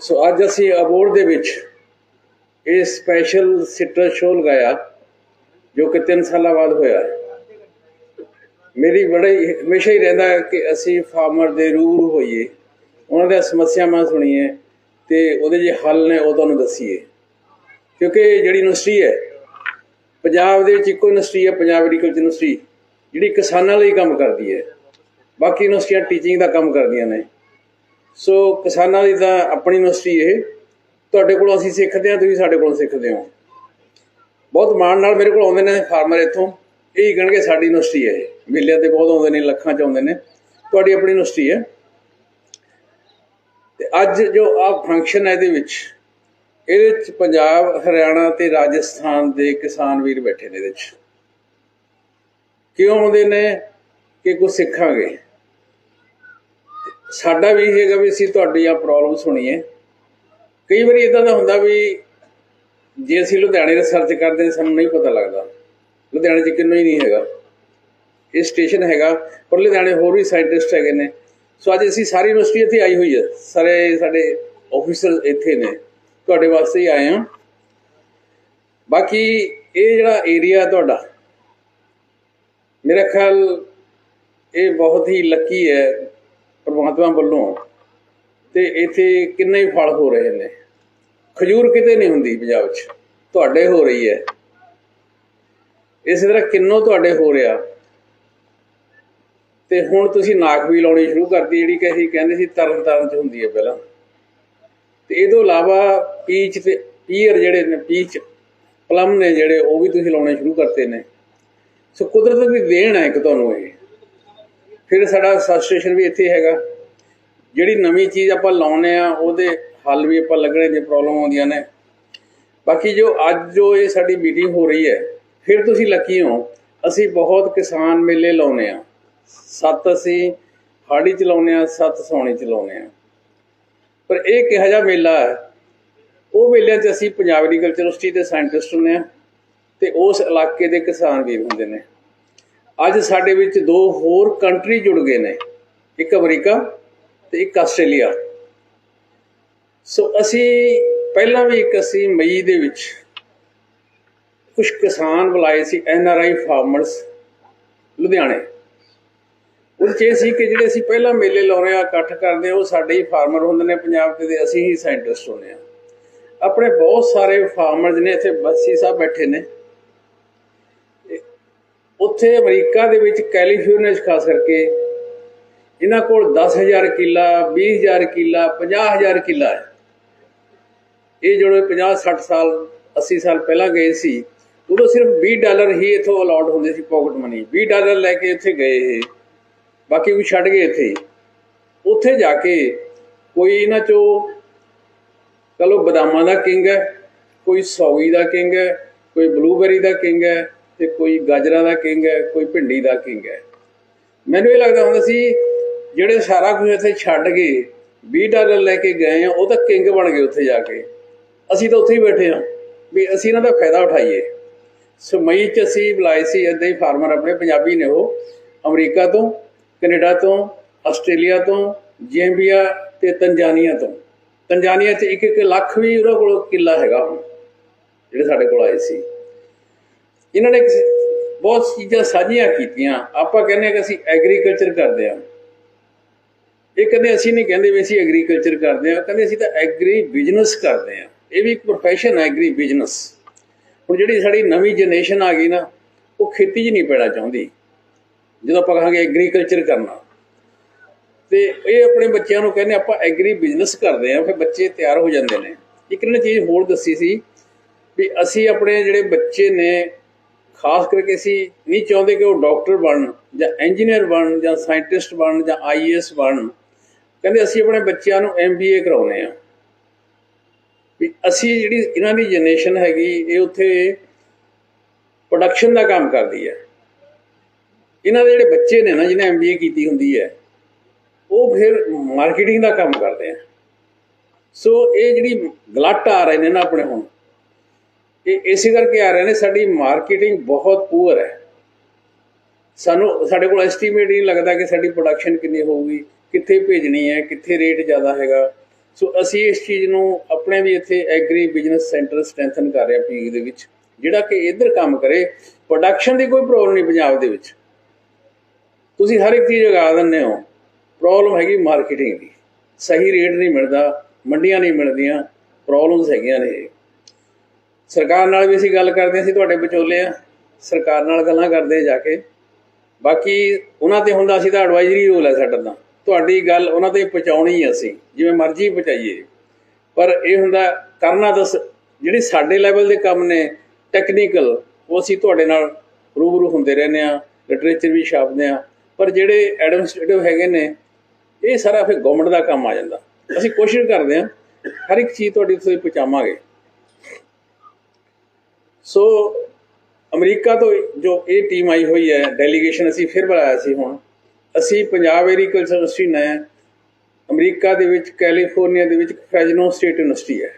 ਸੋ ਅੱਜ ਅਸੀਂ ਅਬੋਰ ਦੇ ਵਿੱਚ ਇਹ ਸਪੈਸ਼ਲ ਸਿਟਰਸ ਸ਼ੋਅ ਲਗਾਇਆ, ਜੋ ਕਿ 3 ਸਾਲਾਂ ਬਾਅਦ ਹੋਇਆ ਮੇਰੀ ਬੜੀ, ਹਮੇਸ਼ਾ ਹੀ ਰਹਿੰਦਾ ਹੈ ਕਿ ਅਸੀਂ ਫਾਰਮਰ ਦੇ ਰੂਬਰੂ ਹੋਈਏ, ਉਹਨਾਂ ਦੀਆਂ ਸਮੱਸਿਆਵਾਂ ਸੁਣੀਏ ਤੇ ਉਹਦੇ ਜੇ ਹੱਲ ਨੇ ਉਹ ਤੁਹਾਨੂੰ ਦੱਸੀਏ। ਕਿਉਂਕਿ ਜਿਹੜੀ ਯੂਨੀਵਰਸਿਟੀ ਹੈ, ਪੰਜਾਬ ਦੇ ਵਿੱਚ ਇੱਕੋ ਯੂਨੀਵਰਸਿਟੀ ਹੈ, ਪੰਜਾਬ ਐਗਰੀਕਲਚਰ ਯੂਨੀਵਰਸਿਟੀ ਜਿਹੜੀ ਕਿਸਾਨਾਂ ਲਈ ਕੰਮ ਕਰਦੀ ਹੈ। ਬਾਕੀ ਯੂਨੀਵਰਸਿਟੀਆਂ ਟੀਚਿੰਗ ਦਾ ਕੰਮ ਕਰਦੀਆਂ ਨੇ। ਸੋ ਕਿਸਾਨਾਂ ਦੀ ਤਾਂ ਆਪਣੀ ਯੂਨੀਵਰਸਿਟੀ ਇਹ, ਤੁਹਾਡੇ ਕੋਲੋਂ ਅਸੀਂ ਸਿੱਖਦੇ ਹਾਂ, ਤੁਸੀਂ ਸਾਡੇ ਕੋਲੋਂ ਸਿੱਖਦੇ ਹੋ। ਬਹੁਤ ਮਾਣ ਨਾਲ ਮੇਰੇ ਕੋਲ ਆਉਂਦੇ ਨੇ ਫਾਰਮਰ ਇੱਥੋਂ। ਇਹ ਕਹਿਣਗੇ, ਸਾਡੀ ਯੂਨੀਵਰਸਿਟੀ ਹੈ ਇਹ। ਮੇਲਿਆਂ ਤੇ ਬਹੁਤ ਆਉਂਦੇ ਨੇ, ਲੱਖਾਂ ਚ ਆਉਂਦੇ ਨੇ। ਤੁਹਾਡੀ ਆਪਣੀ ਯੂਨੀਵਰਸਿਟੀ ਹੈ। ਤੇ ਅੱਜ ਜੋ ਆ ਫੰਕਸ਼ਨ ਹੈ ਇਹਦੇ ਵਿੱਚ ਇਹਦੇ ਵਿੱਚ ਪੰਜਾਬ, ਹਰਿਆਣਾ ਤੇ ਰਾਜਸਥਾਨ ਦੇ ਕਿਸਾਨ ਵੀਰ ਬੈਠੇ ਨੇ ਇਹਦੇ ਵਿੱਚ। ਕਿਉਂ ਆਉਂਦੇ ਨੇ? ਕਿ ਕੁਝ ਸਿੱਖਾਂਗੇ। ਸਾਡਾ ਵੀ ਇਹ ਹੈਗਾ ਵੀ ਅਸੀਂ ਤੁਹਾਡੀ ਆ ਪ੍ਰੋਬਲਮ ਸੁਣੀਏ। ਕਈ ਵਾਰੀ ਇਦਾਂ ਦਾ ਹੁੰਦਾ ਵੀ ਜੇ ਅਸੀਂ ਲੁਧਿਆਣੇ ਰਿਸਰਚ ਕਰਦੇ ਸਾਨੂੰ ਨਹੀਂ ਪਤਾ ਲੱਗਦਾ। ਲੁਧਿਆਣੇ 'ਚ ਕਿੰਨਾ ਹੀ ਨਹੀਂ ਹੈਗਾ। ਇਹ ਸਟੇਸ਼ਨ ਹੈਗਾ, ਪਰ ਲੁਧਿਆਣੇ ਹੋਰ ਵੀ ਸਾਇੰਟਿਸਟ ਹੈਗੇ ਨੇ। ਸੋ ਅੱਜ ਅਸੀਂ ਸਾਰੀ ਯੂਨੀਵਰਸਿਟੀ ਇੱਥੇ ਆਈ ਹੋਈ ਹੈ। ਸਾਰੇ ਸਾਡੇ ਆਫੀਸਰ ਇੱਥੇ ਨੇ। ਤੁਹਾਡੇ ਵਾਸਤੇ ਹੀ ਆਏ ਹਾਂ। ਬਾਕੀ ਇਹ ਜਿਹੜਾ ਏਰੀਆ ਤੁਹਾਡਾ, ਮੇਰਾ ਖਿਆਲ ਇਹ ਬਹੁਤ ਹੀ ਲੱਕੀ ਹੈ। ਪਰਮਾਤਮਾ ਵੱਲੋਂ। ਤੇ ਇੱਥੇ ਕਿੰਨੇ ਹੀ ਫਲ ਹੋ ਰਹੇ ਨੇ। ਖਜੂਰ ਕਿਤੇ ਨਹੀਂ ਹੁੰਦੀ ਪੰਜਾਬ 'ਚ। ਤੁਹਾਡੇ ਹੋ ਰਹੀ ਹੈ। ਇਸੇ ਤਰ੍ਹਾਂ ਕਿੰਨੋ ਤੁਹਾਡੇ ਹੋ ਰਿਹਾ। ਤੇ ਹੁਣ ਤੁਸੀਂ ਨਾਕ ਵੀ ਲਾਉਣੀ ਸ਼ੁਰੂ ਕਰਤੀ, ਜਿਹੜੀ ਕਿ ਅਸੀਂ ਕਹਿੰਦੇ ਸੀ ਤਰਨ ਤਾਰਨ 'ਚ ਹੁੰਦੀ ਹੈ ਪਹਿਲਾਂ। ਤੇ ਇਹ ਤੋਂ ਇਲਾਵਾ ਪੀਚ ਤੇ ਪੀਅਰ ਜਿਹੜੇ ਨੇ, ਪੀਚ, ਪਲਮ ਨੇ ਜਿਹੜੇ, ਉਹ ਵੀ ਤੁਸੀਂ ਲਾਉਣੇ ਸ਼ੁਰੂ ਕਰਤੇ ਨੇ। ਸੋ ਕੁਦਰਤ ਦੀ ਦੇਣ ਹੈ ਇੱਕ ਤੁਹਾਨੂੰ ਇਹ। ਫਿਰ ਸਾਡਾ ਸਬਸਟੇਸ਼ਨ ਵੀ ਇੱਥੇ ਹੈਗਾ। ਜਿਹੜੀ ਨਵੀਂ ਚੀਜ਼ ਆਪਾਂ ਲਾਉਨੇ ਆ, ਉਹਦੇ ਹੱਲ ਵੀ ਆਪਾਂ ਲੱਗਣੇ ਜੇ ਪ੍ਰੋਬਲਮ ਆਉਂਦੀਆਂ ਨੇ। ਬਾਕੀ ਜੋ ਅੱਜ ਜੋ ਇਹ ਸਾਡੀ ਮੀਟਿੰਗ ਹੋ ਰਹੀ ਹੈ, ਫਿਰ ਤੁਸੀਂ ਲੱਕੀ ਹੋ, ਅਸੀਂ ਬਹੁਤ ਕਿਸਾਨ ਮੇਲੇ ਲਾਉਨੇ ਆ। ਸੱਤ ਅਸੀਂ ਹਾੜੀ ਚ ਲਾਉਨੇ ਆ, ਸੱਤ ਸੌਣੀ ਚ ਆ। ਪਰ ਇਹ ਕਿਹੋ ਜਿਹਾ ਮੇਲਾ ਹੈ? ਉਹ ਮੇਲਿਆਂ 'ਚ ਅਸੀਂ ਪੰਜਾਬ ਐਗਰੀਕਲਚਰ ਯੂਨੀਵਰਸਿਟੀ ਦੇ ਸਾਇੰਟਿਸਟ ਹੁੰਦੇ ਆ ਤੇ ਉਸ ਇਲਾਕੇ ਦੇ ਕਿਸਾਨ ਵੀਰ ਹੁੰਦੇ ਨੇ। ਅੱਜ ਸਾਡੇ ਵਿੱਚ ਦੋ ਹੋਰ ਕੰਟਰੀ ਜੁੜ ਗਏ ਨੇ। ਇੱਕ ਅਮਰੀਕਾ ਤੇ ਇੱਕ ਆਸਟ੍ਰੇਲੀਆ। ਸੋ ਅਸੀਂ ਪਹਿਲਾਂ ਵੀ ਇੱਕ ਅਸੀਂ ਮਈ ਦੇ ਵਿੱਚ ਕੁਝ ਕਿਸਾਨ ਬੁਲਾਏ ਸੀ, ਐਨ ਆਰ ਆਈ ਫਾਰਮਰਸ, ਲੁਧਿਆਣੇ। ਉਹ 'ਚ ਇਹ ਸੀ ਕਿ ਜਿਹੜੇ ਅਸੀਂ ਪਹਿਲਾਂ ਮੇਲੇ ਲਾਉਣੇ ਆ, ਇਕੱਠ ਕਰਦੇ ਆ, ਉਹ ਸਾਡੇ ਹੀ ਫਾਰਮਰ ਹੁੰਦੇ ਨੇ ਪੰਜਾਬ ਦੇ ਅਸੀਂ ਹੀ ਸਾਇੰਟਿਸਟ ਹੁੰਦੇ ਆ। ਆਪਣੇ ਬਹੁਤ ਸਾਰੇ ਫਾਰਮਰਸ ਨੇ ਇੱਥੇ ਬੱਸੀ ਸਾਹਿਬ ਬੈਠੇ ਨੇ। ਉੱਥੇ ਅਮਰੀਕਾ ਦੇ ਵਿੱਚ ਕੈਲੀਫੋਰਨੀਆ 'ਚ ਖਾਸ ਕਰਕੇ ਇਹਨਾਂ ਕੋਲ 10000 ਕਿੱਲਾ 20000 ਕਿੱਲਾ 50000 ਕਿੱਲਾ ਹੈ। ਇਹ ਜਿਹੜੇ 50 60 ਸਾਲ 80 ਸਾਲ ਪਹਿਲਾਂ ਗਏ ਸੀ, ਉਦੋਂ ਸਿਰਫ 20 ਡਾਲਰ ਹੀ ਇਥੋਂ ਅਲਾਟ ਹੁੰਦੇ ਸੀ ਪਾਕਟ ਮਨੀ 20 ਡਾਲਰ ਲੈ ਕੇ ਇੱਥੇ ਗਏ ਇਹ। ਬਾਕੀ ਵੀ ਛੱਡ ਗਏ ਇੱਥੇ। ਉੱਥੇ ਜਾ ਕੇ ਕੋਈ ਇਹਨਾਂ ਚੋਂ ਕਲੋ ਬਦਾਮਾਂ ਦਾ ਕਿੰਗ ਹੈ, ਕੋਈ ਸੌਗੀ ਦਾ ਕਿੰਗ ਹੈ, ਕੋਈ ਬਲੂਬੈਰੀ ਦਾ ਕਿੰਗ ਹੈ ਤੇ ਕੋਈ ਗਾਜਰਾਂ ਦਾ ਕਿੰਗ ਹੈ, ਕੋਈ ਭਿੰਡੀ ਦਾ ਕਿੰਗ ਹੈ। ਮੈਨੂੰ ਇਹ ਲੱਗਦਾ ਹੁੰਦਾ ਸੀ, ਜਿਹੜੇ ਸਾਰਾ ਕੁਝ ਇੱਥੇ ਛੱਡ ਕੇ 20 ਡਾਲਰ ਲੈ ਕੇ ਗਏ ਆ, ਉਹ ਤਾਂ ਕਿੰਗ ਬਣ ਗਏ ਉੱਥੇ ਜਾ ਕੇ। ਅਸੀਂ ਤਾਂ ਉੱਥੇ ਹੀ ਬੈਠੇ ਆ, ਵੀ ਅਸੀਂ ਇਹਨਾਂ ਦਾ ਫਾਇਦਾ ਉਠਾਈਏ। ਸੋ ਮਈ ਚ ਅਸੀਂ ਬੁਲਾਏ ਸੀ, ਏਦਾਂ ਹੀ ਫਾਰਮਰ ਆਪਣੇ ਪੰਜਾਬੀ ਨੇ ਉਹ, ਅਮਰੀਕਾ ਤੋਂ, ਕੈਨੇਡਾ ਤੋਂ, ਆਸਟ੍ਰੇਲੀਆ ਤੋਂ, ਜੈਂਬੀਆ ਤੇ ਤੰਜਾਨੀਆ ਤੋਂ। ਤੰਜਾਨੀਆ 'ਚ ਇੱਕ ਇੱਕ ਲੱਖ ਵੀ ਉਹਨਾਂ ਕੋਲ ਕਿੱਲਾ ਹੈਗਾ ਹੁਣ, ਜਿਹੜੇ ਸਾਡੇ ਕੋਲ ਆਏ ਸੀ। ਇਹਨਾਂ ਨੇ ਬਹੁਤ ਚੀਜ਼ਾਂ ਸਾਂਝੀਆਂ ਕੀਤੀਆਂ। ਆਪਾਂ ਕਹਿੰਦੇ ਹਾਂ ਕਿ ਅਸੀਂ ਐਗਰੀਕਲਚਰ ਕਰਦੇ ਹਾਂ। ਇਹ ਕਹਿੰਦੇ ਅਸੀਂ ਨਹੀਂ ਕਹਿੰਦੇ ਵੀ ਅਸੀਂ ਐਗਰੀਕਲਚਰ ਕਰਦੇ ਹਾਂ। ਕਹਿੰਦੇ ਅਸੀਂ ਤਾਂ ਐਗਰੀ ਬਿਜ਼ਨਸ ਕਰਦੇ ਹਾਂ। ਇਹ ਵੀ ਇੱਕ ਪ੍ਰੋਫੈਸ਼ਨ ਹੈ ਐਗਰੀ ਬਿਜ਼ਨਸ ਹੁਣ ਜਿਹੜੀ ਸਾਡੀ ਨਵੀਂ ਜਨਰੇਸ਼ਨ ਆ ਗਈ ਨਾ, ਉਹ ਖੇਤੀ 'ਚ ਨਹੀਂ ਪੈਣਾ ਚਾਹੁੰਦੀ। ਜਦੋਂ ਆਪਾਂ ਕਹਾਂਗੇ ਐਗਰੀਕਲਚਰ ਕਰਨਾ। ਤੇ ਇਹ ਆਪਣੇ ਬੱਚਿਆਂ ਨੂੰ ਕਹਿੰਦੇ ਆਪਾਂ ਐਗਰੀ ਬਿਜ਼ਨਸ ਕਰਦੇ ਆ ਫਿਰ ਬੱਚੇ ਤਿਆਰ ਹੋ ਜਾਂਦੇ ਨੇ। ਇੱਕ ਨੇ ਚੀਜ਼ ਹੋਰ ਦੱਸੀ ਸੀ ਵੀ ਅਸੀਂ ਆਪਣੇ ਜਿਹੜੇ ਬੱਚੇ ਨੇ ਖਾਸ ਕਰਕੇ ਅਸੀਂ ਨਹੀਂ ਚਾਹੁੰਦੇ ਕਿ ਉਹ ਡਾਕਟਰ ਬਣਨ ਜਾਂ ਇੰਜੀਨੀਅਰ ਬਣਨ ਜਾਂ ਸਾਇੰਟਿਸਟ ਬਣਨ ਜਾਂ ਆਈਏਐਸ ਬਣਨ ਕਹਿੰਦੇ ਅਸੀਂ ਆਪਣੇ ਬੱਚਿਆਂ ਨੂੰ ਐਮਬੀਏ ਕਰਾਉਨੇ ਆ ਵੀ ਅਸੀਂ ਜਿਹੜੀ ਇਹਨਾਂ ਦੀ ਜਨਰੇਸ਼ਨ ਹੈਗੀ, ਇਹ ਉੱਥੇ ਪ੍ਰੋਡਕਸ਼ਨ ਦਾ ਕੰਮ ਕਰਦੀ ਹੈ। ਇਹਨਾਂ ਦੇ ਜਿਹੜੇ ਬੱਚੇ ਨੇ ਨਾ, ਜਿਹਨੇ ਐਮਬੀਏ ਕੀਤੀ ਹੁੰਦੀ ਹੈ, ਉਹ ਫਿਰ ਮਾਰਕੀਟਿੰਗ ਦਾ ਕੰਮ ਕਰਦੇ ਆ। ਸੋ ਇਹ ਜਿਹੜੀ ਗਲਟ ਆ ਰਹੇ ਨੇ ਨਾ ਆਪਣੇ ਹੁਣ ਇਹ ਇਸੇ ਕਰਕੇ ਆ ਰਹੇ ਨੇ, ਸਾਡੀ ਮਾਰਕੀਟਿੰਗ ਬਹੁਤ ਪੂਅਰ ਹੈ। ਸਾਨੂੰ, ਸਾਡੇ ਕੋਲ ਐਸਟੀਮੇਟ ਨਹੀਂ ਲੱਗਦਾ ਕਿ ਸਾਡੀ ਪ੍ਰੋਡਕਸ਼ਨ ਕਿੰਨੀ ਹੋਊਗੀ, ਕਿੱਥੇ ਭੇਜਣੀ ਹੈ, ਕਿੱਥੇ ਰੇਟ ਜ਼ਿਆਦਾ ਹੈਗਾ। ਸੋ ਅਸੀਂ ਇਸ ਚੀਜ਼ ਨੂੰ ਆਪਣੇ ਵੀ ਇੱਥੇ ਐਗਰੀ ਬਿਜ਼ਨਸ ਸੈਂਟਰ ਸਟਰੈਂਥਨ ਕਰ ਰਹੇ ਹਾਂ ਪੀਗ ਦੇ ਵਿੱਚ, ਜਿਹੜਾ ਕਿ ਇੱਧਰ ਕੰਮ ਕਰੇ ਪ੍ਰੋਡਕਸ਼ਨ ਦੀ ਕੋਈ ਪ੍ਰੋਬਲਮ ਨਹੀਂ ਪੰਜਾਬ ਦੇ ਵਿੱਚ। ਤੁਸੀਂ ਹਰ ਇੱਕ ਚੀਜ਼ ਉਗਾ ਦਿੰਦੇ ਹੋ ਪ੍ਰੋਬਲਮ ਹੈਗੀ ਮਾਰਕੀਟਿੰਗ ਦੀ। ਸਹੀ ਰੇਟ ਨਹੀਂ ਮਿਲਦਾ, ਮੰਡੀਆਂ ਨਹੀਂ ਮਿਲਦੀਆਂ ਪ੍ਰੋਬਲਮਸ ਹੈਗੀਆਂ ਨੇ। ਸਰਕਾਰ ਨਾਲ ਵੀ ਅਸੀਂ ਗੱਲ ਕਰਦੇ ਸੀ ਤੁਹਾਡੇ ਵਿਚੋਲੇ ਆ ਸਰਕਾਰ ਨਾਲ ਗੱਲਾਂ ਕਰਦੇ ਜਾ ਕੇ। ਬਾਕੀ ਉਹਨਾਂ ਤੇ ਹੁੰਦਾ ਸੀ ਤਾਂ ਐਡਵਾਈਜ਼ਰੀ ਰੋਲ ਹੈ ਸਾਡਾ ਤਾਂ ਤੁਹਾਡੀ ਗੱਲ ਉਹਨਾਂ ਤੇ ਪਹੁੰਚਾਉਣੀ ਹੈ ਅਸੀਂ, ਜਿਵੇਂ ਮਰਜ਼ੀ ਪਹੁੰਚਾਈਏ। ਪਰ ਇਹ ਹੁੰਦਾ, ਕਰਨਾ ਤਾਂ ਸ- ਜਿਹੜੇ ਸਾਡੇ ਲੈਵਲ ਦੇ ਕੰਮ ਨੇ ਟੈਕਨੀਕਲ ਉਹ ਅਸੀਂ ਤੁਹਾਡੇ ਨਾਲ ਰੂਬਰੂ ਹੁੰਦੇ ਰਹਿੰਦੇ ਆ ਲਿਟਰੇਚਰ ਵੀ ਛਾਪਦੇ ਆ ਪਰ ਜਿਹੜੇ ਐਡਮਿਨਿਸਟ੍ਰੇਟਿਵ ਹੈਗੇ ਨੇ, ਇਹ ਸਾਰਾ ਫਿਰ ਗਵਰਨਮੈਂਟ ਦਾ ਕੰਮ ਆ ਜਾਂਦਾ। ਅਸੀਂ ਕੋਸ਼ਿਸ਼ ਕਰਦੇ ਆ ਹਰ ਇੱਕ ਚੀਜ਼ ਤੁਹਾਡੀ ਤੁਸੀਂ ਪਹੁੰਚਾਵਾਂਗੇ। ਸੋ ਅਮਰੀਕਾ ਤੋਂ ਜੋ ਇਹ ਟੀਮ ਆਈ ਹੋਈ ਹੈ ਡੈਲੀਗੇਸ਼ਨ ਅਸੀਂ ਫਿਰ ਬੁਲਾਇਆ ਸੀ ਹੁਣ। ਅਸੀਂ ਪੰਜਾਬ ਐਗਰੀਕਲਚਰ ਯੂਨੀਵਰਸਿਟੀ ਨੇ, ਅਮਰੀਕਾ ਦੇ ਵਿੱਚ ਕੈਲੀਫੋਰਨੀਆ ਦੇ ਵਿੱਚ ਫ੍ਰੈਜਨੋ ਸਟੇਟ ਯੂਨੀਵਰਸਿਟੀ ਹੈ।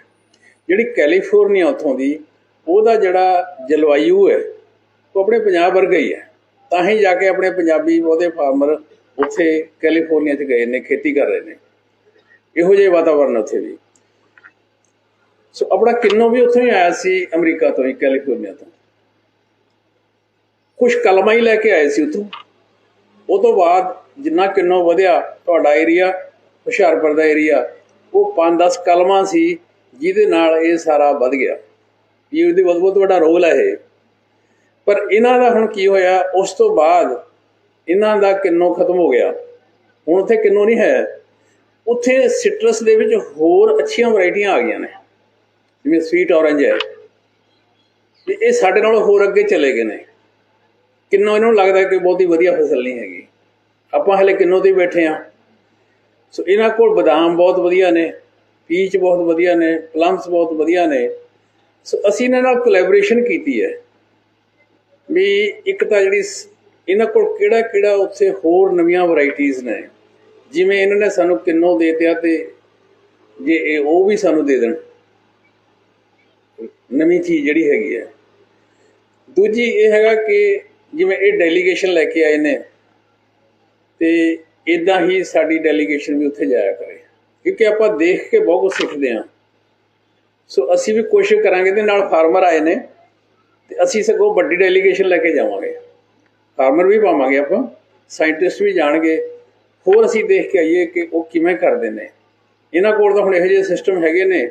ਜਿਹੜੀ ਕੈਲੀਫੋਰਨੀਆ ਉੱਥੋਂ ਦੀ, ਉਹਦਾ ਜਿਹੜਾ ਜਲਵਾਯੂ ਹੈ, ਉਹ ਆਪਣੇ ਪੰਜਾਬ ਵਰਗਾ ਹੀ ਹੈ। ਤਾਂ ਹੀ ਜਾ ਕੇ ਆਪਣੇ ਪੰਜਾਬੀ, ਉਹਦੇ ਫਾਰਮਰ ਉੱਥੇ ਕੈਲੀਫੋਰਨੀਆ 'ਚ ਗਏ ਨੇ, ਖੇਤੀ ਕਰ ਰਹੇ ਨੇ। ਇਹੋ ਜਿਹੇ ਵਾਤਾਵਰਨ ਉੱਥੇ ਵੀ। ਸੋ ਆਪਣਾ ਕਿੰਨੋ ਵੀ ਉੱਥੋਂ ਹੀ ਆਇਆ ਸੀ ਅਮਰੀਕਾ ਤੋਂ ਹੀ ਕੈਲੀਫੋਰਨੀਆ ਤੋਂ। ਕੁਝ ਕਲਮਾਂ ਹੀ ਲੈ ਕੇ ਆਏ ਸੀ ਉਥੋਂ। ਉਹ ਤੋਂ ਬਾਅਦ ਜਿੰਨਾ ਕਿੰਨੋ ਵਧਿਆ, ਤੁਹਾਡਾ ਏਰੀਆ ਹੁਸ਼ਿਆਰਪੁਰ ਦਾ ਏਰੀਆ ਉਹ 5-10 ਕਲਮਾ ਸੀ, ਜਿਹਦੇ ਨਾਲ ਇਹ ਸਾਰਾ ਵੱਧ ਗਿਆ। ਇਹ ਉਹਦੀ ਬਹੁਤ ਬਹੁਤ ਵੱਡਾ ਰੋਲ ਹੈ ਇਹ। ਪਰ ਇਹਨਾਂ ਦਾ ਹੁਣ ਕੀ ਹੋਇਆ, ਉਸ ਤੋਂ ਬਾਅਦ ਇਹਨਾਂ ਦਾ ਕਿੰਨੋ ਖਤਮ ਹੋ ਗਿਆ। ਹੁਣ ਉੱਥੇ ਕਿੰਨੋ ਨਹੀਂ ਹੈ। ਉੱਥੇ ਸਿਟਰਸ ਦੇ ਵਿੱਚ ਹੋਰ ਅੱਛੀਆਂ ਵੈਰਾਈਟੀਆਂ ਆ ਗਈਆਂ ਨੇ। ਜਿਵੇਂ ਸਵੀਟ ਔਰੰਜ ਹੈ। ਤੇ ਇਹ ਸਾਡੇ ਨਾਲੋਂ ਹੋਰ ਅੱਗੇ ਚਲੇ ਗਏ ਨੇ। ਕਿੰਨੋ ਇਹਨਾਂ ਨੂੰ ਲੱਗਦਾ ਕਿ ਬਹੁਤੀ ਵਧੀਆ ਫਸਲ ਨਹੀਂ ਹੈਗੀ। ਆਪਾਂ ਹਲੇ ਕਿੰਨੋ ਤੇ ਬੈਠੇ ਆ ਸੋ ਇਹਨਾਂ ਕੋਲ ਬਦਾਮ ਬਹੁਤ ਵਧੀਆ ਨੇ ਪੀਚ ਬਹੁਤ ਵਧੀਆ ਨੇ ਪਲਮਸ ਬਹੁਤ ਵਧੀਆ ਨੇ। ਸੋ ਅਸੀਂ ਇਹਨਾਂ ਨਾਲ ਕੋਲੈਬੋਰੇਸ਼ਨ ਕੀਤੀ ਹੈ। ਵੀ ਇੱਕ ਤਾਂ ਜਿਹੜੀ ਇਹਨਾਂ ਕੋਲ ਕਿਹੜਾ ਕਿਹੜਾ ਉੱਥੇ ਹੋਰ ਨਵੀਆਂ ਵੈਰਾਈਟੀਆਂ ਨੇ। ਜਿਵੇਂ ਇਹਨਾਂ ਨੇ ਸਾਨੂੰ ਕਿੰਨੋ ਦੇ ਦਿਆ ਤੇ ਜੇ ਉਹ ਵੀ ਸਾਨੂੰ ਦੇ ਦੇਣ। ਨਵੀਂ ਚੀਜ਼ ਜਿਹੜੀ ਹੈਗੀ ਹੈ। ਦੂਜੀ ਇਹ ਹੈਗਾ ਕਿ ਜਿਵੇਂ ਇਹ ਡੈਲੀਗੇਸ਼ਨ ਲੈ ਕੇ ਆਏ ਨੇ, ਤੇ ਇਦਾਂ ਹੀ ਸਾਡੀ ਡੈਲੀਗੇਸ਼ਨ ਵੀ ਉੱਥੇ ਜਾਇਆ ਕਰੇ। ਕਿਉਂਕਿ ਆਪਾਂ ਦੇਖ ਕੇ ਬਹੁਤ ਕੁਝ ਸਿੱਖਦੇ ਹਾਂ। ਸੋ ਅਸੀਂ ਵੀ ਕੋਸ਼ਿਸ਼ ਕਰਾਂਗੇ ਤੇ ਨਾਲ ਫਾਰਮਰ ਆਏ ਨੇ, ਤੇ ਅਸੀਂ ਸਗੋਂ ਵੱਡੀ ਡੈਲੀਗੇਸ਼ਨ ਲੈ ਕੇ ਜਾਵਾਂਗੇ। ਫਾਰਮਰ ਵੀ ਪਾਵਾਂਗੇ ਆਪਾਂ ਸਾਇੰਟਿਸਟ ਵੀ ਜਾਣਗੇ। ਹੋਰ ਅਸੀਂ ਦੇਖ ਕੇ ਆਈਏ ਕਿ ਉਹ ਕਿਵੇਂ ਕਰਦੇ ਨੇ। ਇਹਨਾਂ ਕੋਲ ਤਾਂ ਹੁਣ ਇਹੋ ਜਿਹੇ ਸਿਸਟਮ ਹੈਗੇ ਨੇ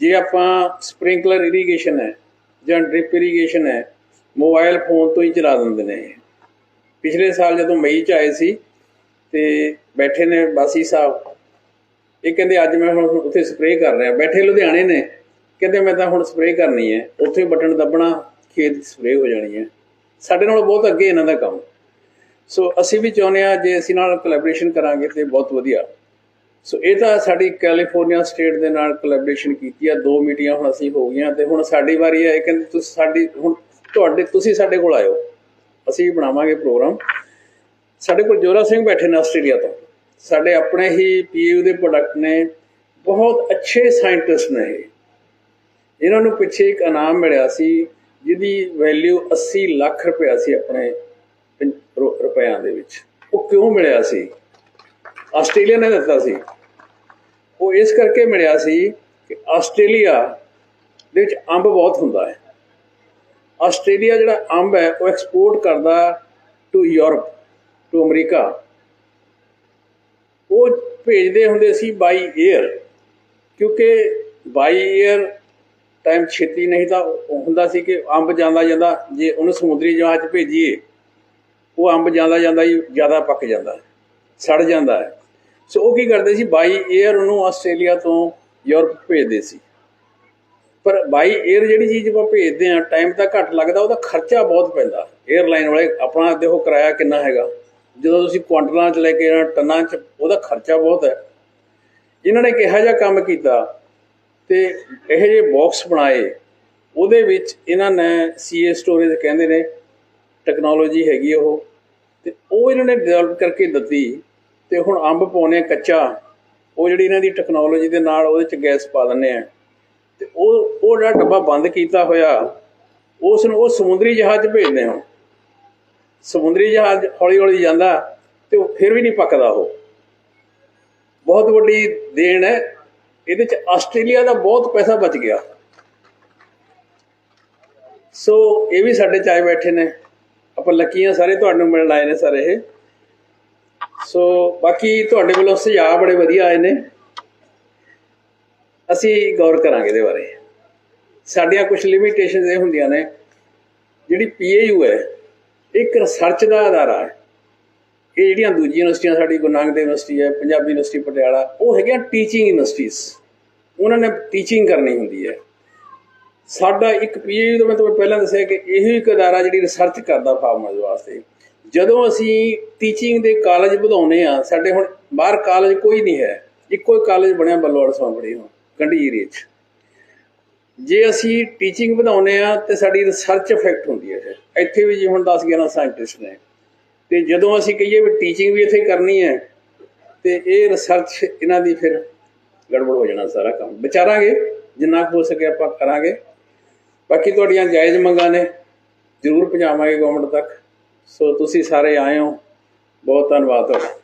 ਜੇ ਆਪਾਂ ਸਪ੍ਰਿੰਕਲਰ ਇਰੀਗੇਸ਼ਨ ਹੈ ਜਾਂ ਡ੍ਰਿਪ ਇਰੀਗੇਸ਼ਨ ਹੈ ਮੋਬਾਈਲ ਫੋਨ ਤੋਂ ਹੀ ਚਲਾ ਦਿੰਦੇ ਨੇ ਪਿਛਲੇ ਸਾਲ ਜਦੋਂ ਮਈ ਚ ਆਏ ਸੀ ਤੇ ਬੈਠੇ ਨੇ ਬਾਸੀ ਸਾਹਿਬ, ਇਹ ਕਹਿੰਦੇ ਅੱਜ ਮੈਂ ਹੁਣ ਉੱਥੇ ਸਪਰੇਅ ਕਰ ਰਿਹਾ। ਬੈਠੇ ਲੁਧਿਆਣੇ ਨੇ, ਕਹਿੰਦੇ ਮੈਂ ਤਾਂ ਹੁਣ ਸਪਰੇਅ ਕਰਨੀ ਹੈ। ਉੱਥੇ ਬਟਨ ਦੱਬਣਾ, ਖੇਤ ਸਪਰੇਅ ਹੋ ਜਾਣੀ ਹੈ। ਸਾਡੇ ਨਾਲੋਂ ਬਹੁਤ ਅੱਗੇ ਇਹਨਾਂ ਦਾ ਕੰਮ। ਸੋ ਅਸੀਂ ਵੀ ਚਾਹੁੰਦੇ ਹਾਂ ਜੇ ਅਸੀਂ ਨਾਲ ਕੋਲੈਬੋਰੇਸ਼ਨ ਕਰਾਂਗੇ ਤੇ ਬਹੁਤ ਵਧੀਆ। ਸੋ ਇਹ ਤਾਂ ਸਾਡੀ ਕੈਲੀਫੋਰਨੀਆ ਸਟੇਟ ਦੇ ਨਾਲ ਕੋਲੈਬੋਰੇਸ਼ਨ ਕੀਤੀ ਆ, ਦੋ ਮੀਟਿੰਗਾਂ ਹੁਣ ਅਸੀਂ ਹੋ ਗਈਆਂ ਤੇ ਹੁਣ ਸਾਡੀ ਵਾਰੀ ਹੈ ਇਹ ਕਹਿੰਦੇ ਤੁਸੀਂ ਸਾਡੀ, ਹੁਣ ਤੁਹਾਡੇ, ਤੁਸੀਂ ਸਾਡੇ ਕੋਲ ਆਇਓ। ਅਸੀਂ ਵੀ ਬਣਾਵਾਂਗੇ ਪ੍ਰੋਗਰਾਮ। ਸਾਡੇ ਕੋਲ ਜੋਰਾ ਸਿੰਘ ਬੈਠੇ ਨੇ ਆਸਟ੍ਰੇਲੀਆ ਤੋਂ। ਸਾਡੇ ਆਪਣੇ ਹੀ ਪੀਯੂ ਦੇ ਪ੍ਰੋਡਕਟ ਨੇ, ਬਹੁਤ ਅੱਛੇ ਸਾਇੰਟਿਸਟ ਨੇ ਇਹਨਾਂ ਨੂੰ ਪਿੱਛੇ ਇੱਕ ਇਨਾਮ ਮਿਲਿਆ ਸੀ, ਜਿਹਦੀ ਵੈਲਿਊ 80 ਲੱਖ ਰੁਪਇਆ ਸੀ ਆਪਣੇ ਪੰ- ਰੁ- ਦੇ ਵਿੱਚ। ਉਹ ਕਿਉਂ ਮਿਲਿਆ ਸੀ? ਆਸਟ੍ਰੇਲੀਆ ਨੇ ਦਿੱਤਾ ਸੀ। ਉਹ ਇਸ ਕਰਕੇ ਮਿਲਿਆ ਸੀ ਕਿ ਆਸਟ੍ਰੇਲੀਆ ਦੇ ਵਿੱਚ ਅੰਬ ਬਹੁਤ ਹੁੰਦਾ ਹੈ। ਆਸਟ੍ਰੇਲੀਆ ਜਿਹੜਾ ਅੰਬ ਹੈ, ਉਹ ਐਕਸਪੋਰਟ ਕਰਦਾ ਟੂ ਯੂਰਪ ਟੂ ਅਮਰੀਕਾ ਉਹ ਭੇਜਦੇ ਹੁੰਦੇ ਸੀ ਬਾਈ 에ਅਰ ਕਿਉਂਕਿ ਬਾਈ 에ਅਰ ਟਾਈਮ ਛੇਤੀ ਨਹੀਂ ਤਾਂ ਹੁੰਦਾ ਸੀ ਕਿ ਅੰਬ ਜਾਂਦਾ ਜਾਂਦਾ ਜੇ ਉਹਨੂੰ ਸਮੁੰਦਰੀ ਜਹਾਜ਼ 'ਚ ਭੇਜੀਏ, ਉਹ ਅੰਬ ਜਾਂਦਾ ਜਾਂਦਾ ਹੀ ਜ਼ਿਆਦਾ ਪੱਕ ਜਾਂਦਾ ਸੜ ਜਾਂਦਾ ਹੈ। ਸੋ ਉਹ ਕੀ ਕਰਦੇ ਸੀ? ਬਾਈ ਏਅਰ ਉਹਨੂੰ ਆਸਟ੍ਰੇਲੀਆ ਤੋਂ ਯੂਰਪ ਭੇਜਦੇ ਸੀ। ਪਰ ਬਾਈ ਏਅਰ ਜਿਹੜੀ ਚੀਜ਼ ਆਪਾਂ ਭੇਜਦੇ ਆ ਟਾਈਮ ਤਾਂ ਘੱਟ ਲੱਗਦਾ, ਉਹਦਾ ਖਰਚਾ ਬਹੁਤ ਪੈਂਦਾ। ਏਅਰਲਾਈਨ ਵਾਲੇ, ਆਪਣਾ ਦੇਖੋ ਕਿਰਾਇਆ ਕਿੰਨਾ ਹੈਗਾ। ਜਦੋਂ ਤੁਸੀਂ ਕੁਆਂਟਲਾਂ 'ਚ ਲੈ ਕੇ ਜਾਣਾ ਟਨਾਂ 'ਚ, ਉਹਦਾ ਖਰਚਾ ਬਹੁਤ ਹੈ। ਇਹਨਾਂ ਨੇ ਕਿਹਾ ਜਿਹਾ ਕੰਮ ਕੀਤਾ ਤੇ ਇਹ ਜੇ ਬਾਕਸ ਬਣਾਏ। ਉਹਦੇ ਵਿੱਚ ਇਹਨਾਂ ਨੇ ਸੀਏ ਸਟੋਰੇਜ ਕਹਿੰਦੇ ਨੇ ਟੈਕਨੋਲੋਜੀ ਹੈਗੀ ਉਹ। ਤੇ ਉਹ ਇਹਨਾਂ ਨੇ ਡਿਵੈਲਪ ਕਰਕੇ ਦਿੱਤੀ। ਤੇ ਹੁਣ ਅੰਬ ਪਾਉਨੇ ਕੱਚਾ, ਉਹ ਜਿਹੜੀ ਇਹਨਾਂ ਦੀ ਟੈਕਨੋਲੋਜੀ ਦੇ ਨਾਲ ਉਹਦੇ ਚ ਗੈਸ ਪਾ ਦਿੰਨੇ ਆ। ਤੇ ਉਹ ਉਹ ਜਿਹੜਾ ਡੱਬਾ ਬੰਦ ਕੀਤਾ ਹੋਇਆ, ਉਸ ਨੂੰ ਉਹ ਸਮੁੰਦਰੀ ਜਹਾਜ਼ 'ਚ ਭੇਜਦੇ ਹਾਂ ਸਮੁੰਦਰੀ ਜਹਾਜ਼ ਹੌਲੀ ਹੌਲੀ ਜਾਂਦਾ ਤੇ ਉਹ ਫਿਰ ਵੀ ਨਹੀਂ ਪੱਕਦਾ ਉਹ। ਬਹੁਤ ਵੱਡੀ ਦੇਣ ਹੈ। ਇਹਦੇ ਚ ਆਸਟ੍ਰੇਲੀਆ ਦਾ ਬਹੁਤ ਪੈਸਾ ਬਚ ਗਿਆ। ਸੋ ਇਹ ਵੀ ਸਾਡੇ ਚ ਆਏ ਬੈਠੇ ਨੇ। ਆਪਾਂ ਲੱਕੀਆਂ ਸਾਰੇ ਤੁਹਾਨੂੰ ਮਿਲਣ ਆਏ ਨੇ ਸਾਰੇ ਇਹ। ਸੋ ਬਾਕੀ ਤੁਹਾਡੇ ਵੱਲੋਂ ਸੁਝਾਅ ਬੜੇ ਵਧੀਆ ਆਏ ਨੇ। ਅਸੀਂ ਗੌਰ ਕਰਾਂਗੇ ਇਹਦੇ ਬਾਰੇ। ਸਾਡੀਆਂ ਕੁਝ ਲਿਮਿਟੇਸ਼ਨਸ ਇਹ ਹੁੰਦੀਆਂ ਨੇ, ਜਿਹੜੀ ਪੀਏਯੂ ਹੈ ਇੱਕ ਰਿਸਰਚ ਦਾ ਅਦਾਰਾ ਹੈ। ਇਹ ਜਿਹੜੀਆਂ ਦੂਜੀਆਂ ਯੂਨੀਵਰਸਿਟੀਆਂ ਸਾਡੀ ਗੁਰੂ ਨਾਨਕ ਦੇਵ ਯੂਨੀਵਰਸਿਟੀ ਹੈ, ਪੰਜਾਬੀ ਯੂਨੀਵਰਸਿਟੀ ਪਟਿਆਲਾ, ਉਹ ਹੈਗੀਆਂ ਟੀਚਿੰਗ ਯੂਨੀਵਰਸਿਟੀਜ਼ ਉਹਨਾਂ ਨੇ ਟੀਚਿੰਗ ਕਰਨੀ ਹੁੰਦੀ ਹੈ। ਸਾਡਾ ਇੱਕ ਪੀਏਯੂ ਦਾ ਮੈਂ ਤੁਹਾਨੂੰ ਪਹਿਲਾਂ ਦੱਸਿਆ ਕਿ ਇਹੋ ਇੱਕ ਅਦਾਰਾ ਜਿਹੜੀ ਰਿਸਰਚ ਕਰਦਾ ਫਾਰਮਰਸ ਵਾਸਤੇ। ਜਦੋਂ ਅਸੀਂ ਟੀਚਿੰਗ ਦੇ ਕਾਲਜ ਵਧਾਉਨੇ ਆ ਸਾਡੇ ਹੁਣ ਬਾਹਰ ਕਾਲਜ ਕੋਈ ਨਹੀਂ ਹੈ। ਇੱਕੋ ਹੀ ਕਾਲਜ ਬਣਿਆ ਬੱਲੋੜ ਸਾਂਭੜੀ ਹੁਣ ਕੰਢੀ ਏਰੀਏ 'ਚ। ਜੇ ਅਸੀਂ ਟੀਚਿੰਗ ਵਧਾਉਨੇ ਆ ਤੇ ਸਾਡੀ ਰਿਸਰਚ ਇਫੈਕਟ ਹੁੰਦੀ ਹੈ ਫਿਰ। ਇੱਥੇ ਵੀ ਜੀ ਹੁਣ 10 11 ਸਾਇੰਟਿਸਟ ਨੇ। ਤੇ ਜਦੋਂ ਅਸੀਂ ਕਹੀਏ ਵੀ ਟੀਚਿੰਗ ਵੀ ਇੱਥੇ ਕਰਨੀ ਹੈ, ਤੇ ਇਹ ਰਿਸਰਚ ਇਹਨਾਂ ਦੀ ਫਿਰ ਗੜਬੜ ਹੋ ਜਾਣਾ ਸਾਰਾ ਕੰਮ। ਵਿਚਾਰਾਂਗੇ, ਜਿੰਨਾ ਕੁ ਹੋ ਸਕੇ ਆਪਾਂ ਕਰਾਂਗੇ। ਬਾਕੀ ਤੁਹਾਡੀਆਂ ਜਾਇਜ਼ ਮੰਗਾਂ ਨੇ, ਜ਼ਰੂਰ ਪਹੁੰਚਾਵਾਂਗੇ ਗਵਰਨਮੈਂਟ ਤੱਕ। ਸੋ ਤੁਸੀਂ ਸਾਰੇ ਆਏ ਹੋ। ਬਹੁਤ ਧੰਨਵਾਦ ਤੁਹਾਡਾ।